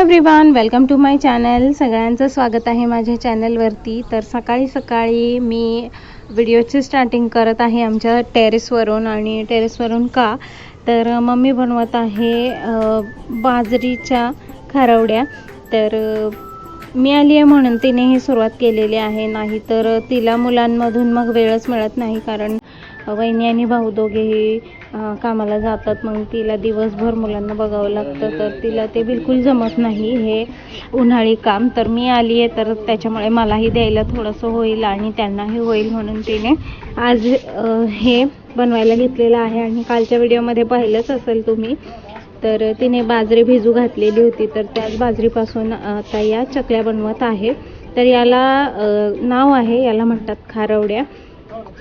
Everyone welcome to my channel सगळ्यांचं स्वागत आहे माझ्या चॅनलवरती तर सकाळी सकाळी मी व्हिडिओची स्टार्टिंग करत आहे आमच्या टेरेसवरून आणि टेरेसवरून का? तर मम्मी बनवत आहे बाजरीच्या खारवड्या. तर मी आली आहे म्हणून तिने ही सुरुवात केलेली आहे. नाही तर तिला मुलांमधून मग वेळच मिळत नाही कारण वहिनी आणि भाऊ दोघेही कामाला जातात. मग तिला दिवसभर मुलांना बघावं लागतं. तर तिला ते बिलकुल जमत नाही हे उन्हाळी काम. तर मी आली आहे तर त्याच्यामुळे मलाही द्यायला थोडंसं होईल आणि त्यांनाही होईल म्हणून तिने आज हे बनवायला घेतलेलं आहे. आणि कालच्या व्हिडिओमध्ये पाहिलंच असेल तुम्ही तर तिने बाजरी भिजू घातलेली होती. तर त्याच बाजरीपासून आता या चकल्या बनवत आहे. तर याला नाव आहे याला म्हणतात खारवड्या.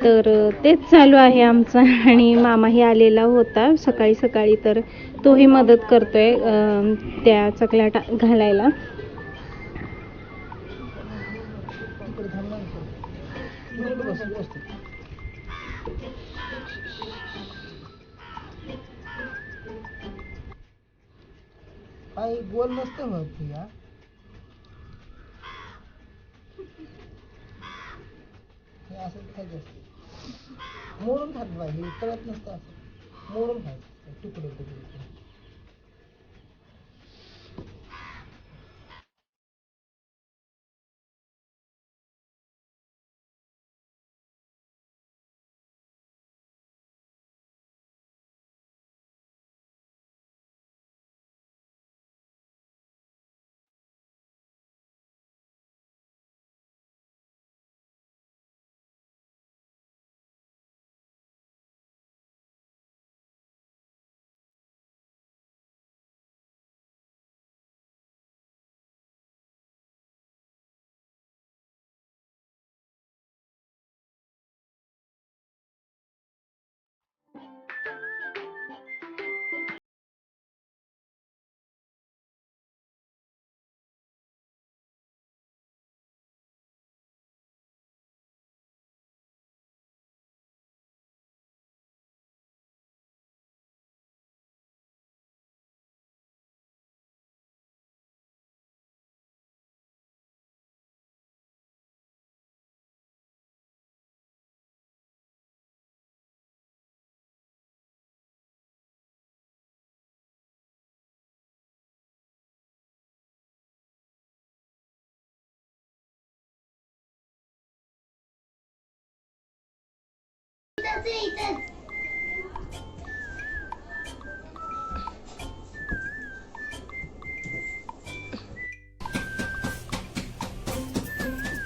तर तेच चालू आहे आमचं. आणि मामाही आलेला होता. सकाळी सकाळी तर तोही मदत करतोय त्या चकल्या टा घालायला. गोल नसतं असं मोडून खात बाई हे कळत नसतं असं. मोडून खायचं तुकडे तुकडे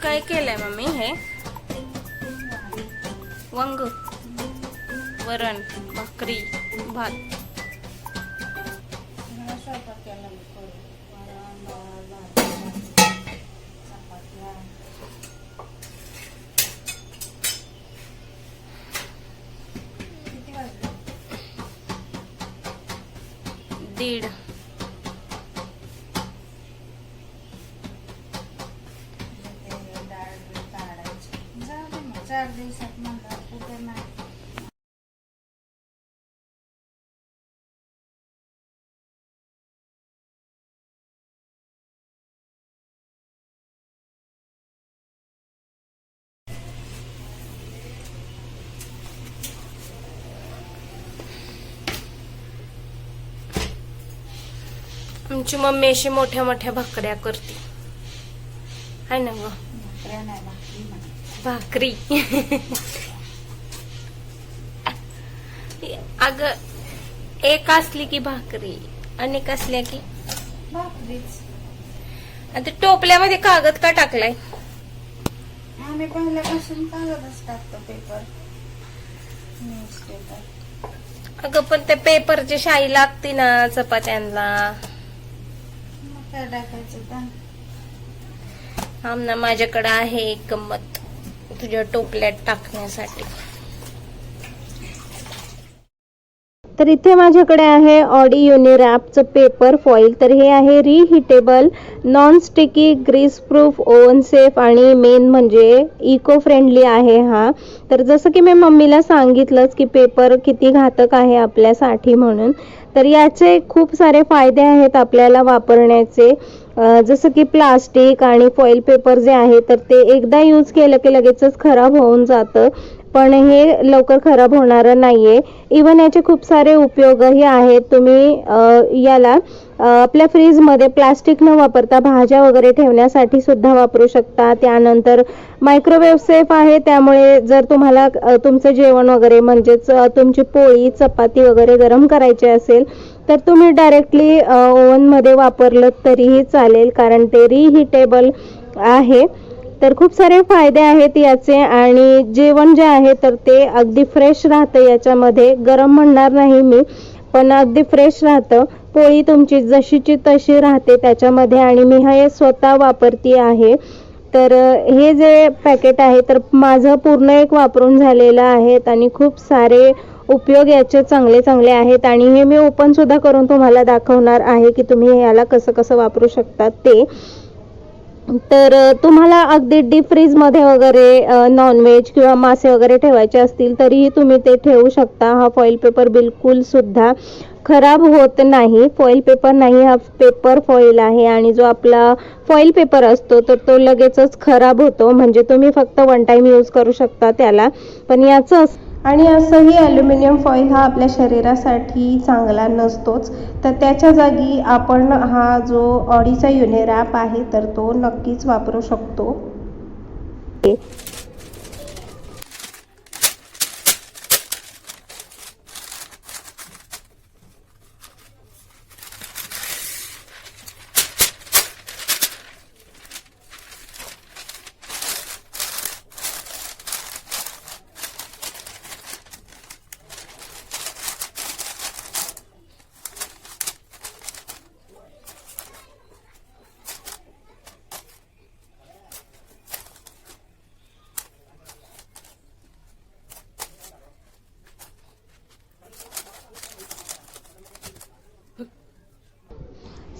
काय केलंय मम्मी हे? वंग वरण भाकरी भात. दीड चार दिवसात म्हणलं कुठे नाही आमची मम्मी अशी मोठ्या मोठ्या भाकऱ्या करते. हाय ना ग? भाकरी अग एक असली की भाकरी अनेक असल्या की? आता टोपल्यामध्ये कागद का टाकलाय? आम्ही पहिल्यापासून कागदच टाकतो पेपर न्यूजपेपर अगं पण ते पेपरची शाई लागते ना चपात्यांना काय टाकायचं का? आमना माझ्याकडे आहे एक गंमत. तुझ्या टोपल्यात टाकण्यासाठी. तर इथे माझ्याकडे आहे ऑडी युनिरॅपचं पेपर फॉईल तर हे आहे reheatable non sticky grease proof oven safe आणि मेन म्हणजे इको फ्रेंडली आहे हा. तर जसं की मी मम्मीला सांगितलंच की पेपर किती घातक आहे आपल्यासाठी म्हणून. तर याचे खूप सारे फायदे आहेत आपल्याला वापरण्याचे. जसं की प्लास्टिक आणि फॉईल पेपर जे आहे तर ते एकदा यूज केलं की लगेचच खराब होऊन जातं. पण हे लवकर खराब होणारं नाहीये. इवन याचे खूप सारे उपयोगही आहेत. तुम्ही याला आपल्या फ्रीजमध्ये प्लास्टिक न वापरता भाज्या वगैरे ठेवण्यासाठी सुद्धा वापरू शकता. त्यानंतर मायक्रोवेव्ह सेफ आहे. त्यामुळे जर तुम्हाला तुमचं जेवण वगैरे म्हणजेच तुमची पोळी चपाती वगैरे गरम करायची असेल तर तुम्ही डायरेक्टली ओव्हनमध्ये वापरलं तरीही चालेल. कारण ते रिहिटेबल आहे. तर खूप सारे फायदे आहेत याचे आणि जेवण जे आहे तर ते अगदी फ्रेश राहतं याच्यामध्ये. गरम म्हणणार नाही मी पण अगदी फ्रेश राहतं. पोळी तुमची जशीची तशी राहते त्याच्यामध्ये आणि मी हे स्वतः वापरती आहे. तर हे जे पॅकेट आहे तर माझं पूर्ण एक वापरून झालेलं आहेत आणि खूप सारे उपयोग याचे चांगले चांगले आहेत आणि हे मी ओपन सुद्धा करून तुम्हाला दाखवणार आहे की तुम्ही याला कसं कसं वापरू शकता ते. तर तुम्हाला अगदी डीप फ्रीजमध्ये वगैरे नॉनव्हेज किंवा मासे वगैरे ठेवायचे असतील तरीही तुम्ही ते ठेवू शकता. हा फॉईल पेपर बिलकुल सुद्धा खराब होत नाही. फॉईल पेपर नाही हा पेपर फॉईल आहे आणि जो आपला फॉईल पेपर असतो तर तो लगेचच खराब होतो. म्हणजे तुम्ही फक्त वन टाइम यूज करू शकता त्याला. पण याचं आणि असंही ॲल्युमिनियम फॉईल हा आपल्या शरीरासाठी चांगला नसतोच. तर त्याच्या जागी आपण हा जो ऑडीचा युनिरॅप आहे तर तो नक्कीच वापरू शकतो.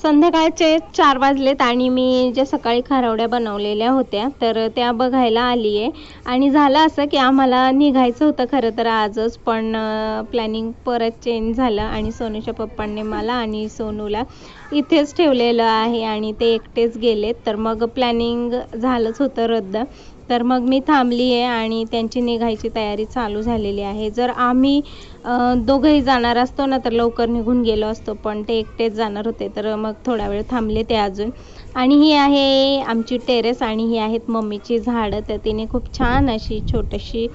संध्याकाळचे चार वाजलेत आणि मी ज्या सकाळी खारवड्या बनवलेल्या होत्या तर त्या बघायला आली आहे आणि झालं असं की आम्हाला निघायचं होतं खरं तर आजच पण प्लॅनिंग परत चेंज झालं आणि सोनूच्या पप्पांनी मला आणि सोनूला इथेच ठेवलेलं आहे आणि ते एकटेच गेलेत. तर मग प्लॅनिंग झालंच होतं रद्द. तर मग मी थांबली आहे आणि त्यांची निघायची तयारी चालू झालेली आहे. जर आम्ही दोघंही जाणार असतो ना तर लवकर निघून गेलो असतो पण ते एकटेच जाणार होते तर मग थोडा वेळ थांबले ते अजून. आणि ही आहे आमची टेरेस आणि ही आहेत मम्मीची झाडं तर तिने खूप छान अशी छोटीशी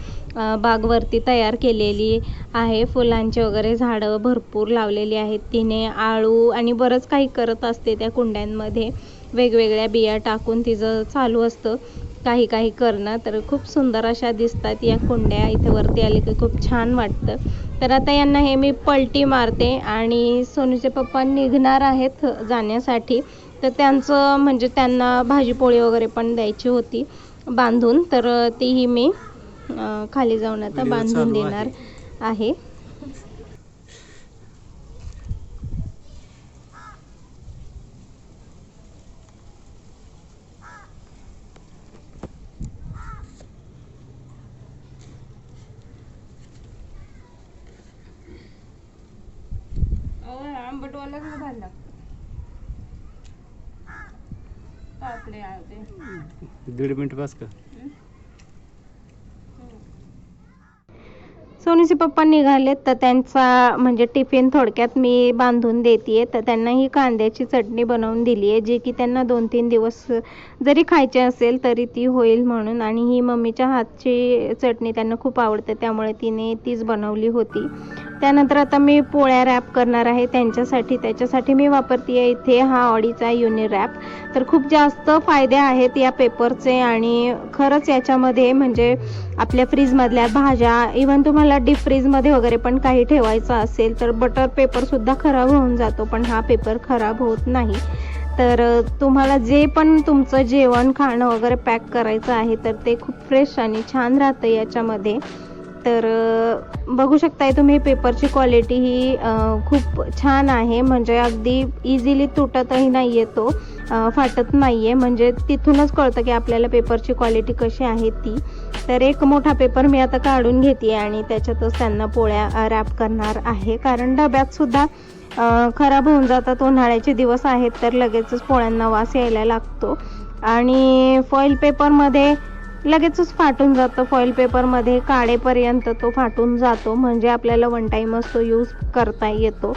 बागवरती तयार केलेली आहे. फुलांची वगैरे झाडं भरपूर लावलेली आहेत. तिने आळू आणि बरंच काही करत असते त्या कुंड्यांमध्ये. वेगवेगळ्या बिया टाकून तिचं चालू असतं. काही काही करणं तर खूप सुंदर अशा दिसतात या कुंड्या. इथे वरती आले की खूप छान वाटतं. तर आता यांना हे मी पलटी मारते आणि सोनूचे पप्पा निघणार आहेत जाण्यासाठी. तर त्यांचं म्हणजे त्यांना भाजीपोळी वगैरे पण द्यायची होती बांधून. तर तीही मी खाली जाऊन आता बांधून देणार आहे. आहे आंबटवाला का भारी लागतं पापडे आहे ते. दीड मिनिट बस का? सोनूचे पप्पा निघालेत तर त्यांचा म्हणजे टिफिन थोडक्यात मी बांधून देते तर त्यांना ही कांद्याची चटणी बनवून दिली आहे जी की त्यांना दोन तीन दिवस जरी खायची असेल तरी ती होईल म्हणून. आणि ही मम्मीच्या हातची चटणी त्यांना खूप आवडते त्यामुळे तिने तीच बनवली होती. त्यानंतर आता मी पोळ्या रॅप करणार आहे त्यांच्यासाठी. त्याच्यासाठी मी वापरते इथे हा ऑडीचा युनि रॅप तर खूप जास्त फायदे आहेत या पेपरचे आणि खरंच याच्यामध्ये म्हणजे आपल्या फ्रीजमधल्या भाज्या इवन तुम्हाला डीप फ्रीजमध्ये वगैरे पण काही ठेवायचं असेल तर बटर पेपरसुद्धा खराब होऊन जातो पण हा पेपर खराब होत नाही. तर तुम्हाला जे पण तुमचं जेवण खाणं वगैरे पॅक करायचं आहे तर ते खूप फ्रेश आणि छान राहतं याच्यामध्ये. तर बघू शकताय तुम्ही पेपरची क्वालिटी ही खूप छान आहे. म्हणजे अगदी इझिली तुटतही नाही आहे तो फाटत नाही आहे म्हणजे तिथूनच कळतं की आपल्याला पेपरची क्वालिटी कशी आहे ती. तर एक मोठा पेपर मी आता काढून घेते आणि त्याच्यातच त्यांना पोळ्या रॅप करणार आहे. कारण डब्यात सुद्धा खराब होऊन जातात उन्हाळ्याचे दिवस आहेत तर लगेचच पोळ्यांना वास यायला लागतो. आणि फॉईल पेपरमध्ये लगेचच फाटून जातं. फॉईल पेपरमध्ये काळेपर्यंत तो फाटून जातो. म्हणजे आपल्याला वन टाईमच तो यूज करता येतो.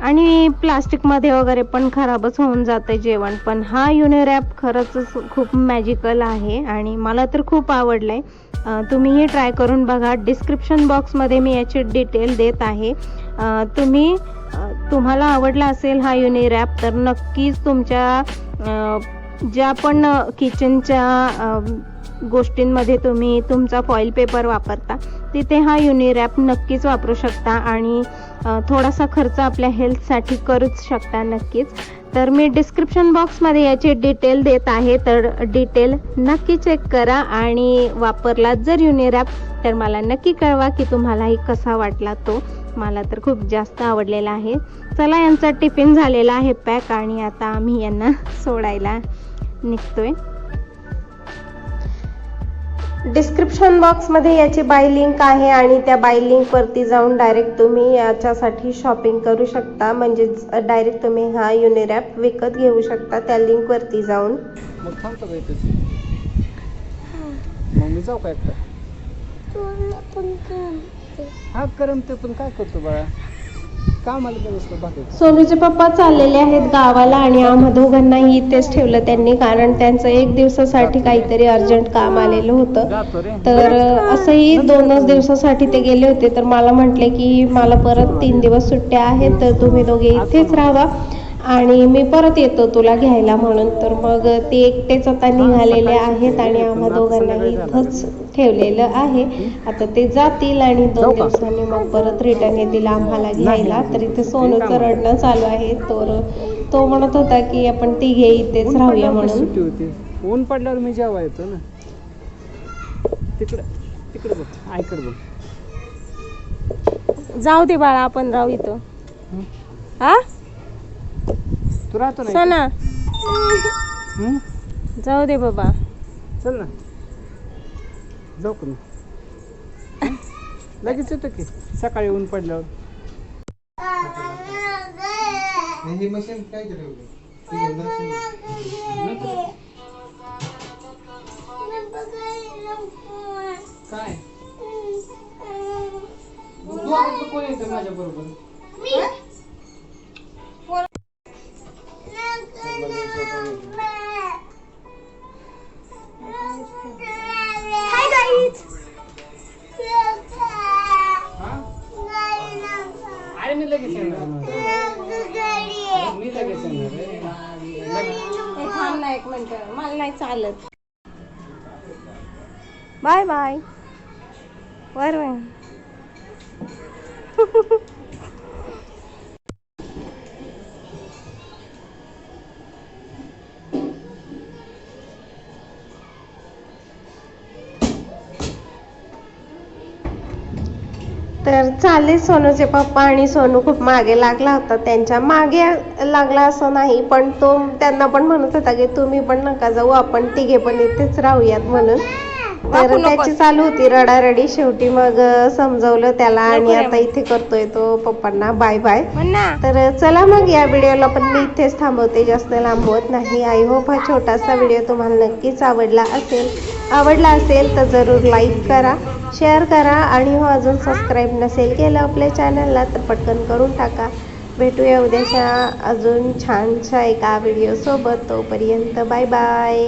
आणि प्लास्टिकमध्ये वगैरे पण खराबच होऊन जातं जेवण. पण हा युनिरॅप खरंच खूप मॅजिकल आहे आणि मला तर खूप आवडलं आहे तुम्हीही ट्राय करून बघा. डिस्क्रिप्शन बॉक्समध्ये मी याची डिटेल देत आहे. तुम्ही तुम्हाला आवडला असेल हा युनिरॅप तर नक्कीच तुमच्या ज्या पण किचनच्या गोष्टींमध्ये तुम्ही तुमचा फॉईल पेपर वापरता तिथे हा युनिरॅप नक्कीच वापरू शकता आणि थोडासा खर्च आपल्या हेल्थसाठी करूच शकता नक्कीच. तर मी डिस्क्रिप्शन बॉक्समध्ये याची डिटेल देत आहे तर डिटेल नक्की चेक करा आणि वापरला जर युनिरॅप तर मला नक्की कळवा की तुम्हालाही कसा वाटला तो. मला तर खूप जास्त आवडलेला आहे. चला यांचा टिफिन झालेला आहे पॅक आणि आता आम्ही यांना सोडायला निघतोय. डिस्क्रिप्शन बॉक्समध्ये याची बाय लिंक आहे आणि त्या बाय लिंकवरती जाऊन डायरेक्ट तुम्ही याच्यासाठी शॉपिंग करू शकता. म्हणजेच डायरेक्ट तुम्ही हा युनिरॅप विकत घेऊ शकता त्या लिंकवरती जाऊन. हा करमते पण काय करतो बाळा? सोनूचे पप्पा चाललेले आहेत गावाला आणि आम्हा दोघांनाही इथेच ठेवलं त्यांनी कारण त्यांचं एक दिवसासाठी काहीतरी अर्जंट काम आलेलं होतं. तर असंही दोनच दिवसासाठी ते गेले होते. तर मला म्हटले की मला परत तीन दिवस सुट्ट्या आहेत तर तुम्ही दोघे इथेच राहा. आणि मी परत येतो तुला घ्यायला म्हणून. तर मग ते एकटेच आता निघालेले आहेत आणि आम्हा दोघांना इथंच ठेवलेलं आहे. आता ते जातील आणि दोन? दिवसांनी मग परत रिटर्न येतील आम्हाला घ्यायला. तर इथे सोनूचं रडणं चालू आहे. तर तो म्हणत होता की आपण तिघे इथेच राहूया म्हणून. ऊन पडल्यावर मी जेव्हा येतो ना तिकडं तिकडं बघ आईकडे बघ. जाऊ दे बाळा आपण राहू इथं. हं? तू राहतो ना सना? हं? जाऊ दे बाबा. चल ना. जाऊ का हं? लगेच येतो की. सकाळी ऊन पडल्यावर. हे मशीन काय ठेवलं काय? दोघांचं कोण येतं माझ्या बरोबर हाय गाईज अरे मी लगेच येणार मी लगेच येणार रे. थांब ना एक मिनिट. मला नाही चालत. बाय बाय वर तर चालेल सोनूचे पप्पा आणि सोनू खूप मागे लागला होता. त्यांच्या मागे लागला असं नाही पण तो त्यांना पण म्हणत होता की तुम्ही पण नका जाऊ आपण तिघे पण इथेच राहूयात म्हणून. तर त्याची चालू होती रडारडी. शेवटी मग समजवलं त्याला आणि आता इथे करतोय तो पप्पांना. Bye bye. तर चला मग या व्हिडिओला पण मी इथेच थांबवते. जास्त लांबवत नाही. आय होप हा छोटासा व्हिडिओ तुम्हाला नक्कीच आवडला असेल. आवडला असेल तर जरूर लाईक करा शेअर करा आणि हो अजून सबस्क्राईब नसेल केलं आपल्या चॅनलला तर पटकन करून टाका. भेटूया उद्याच्या अजून छानशा एका व्हिडिओसोबत तोपर्यंत बाय बाय.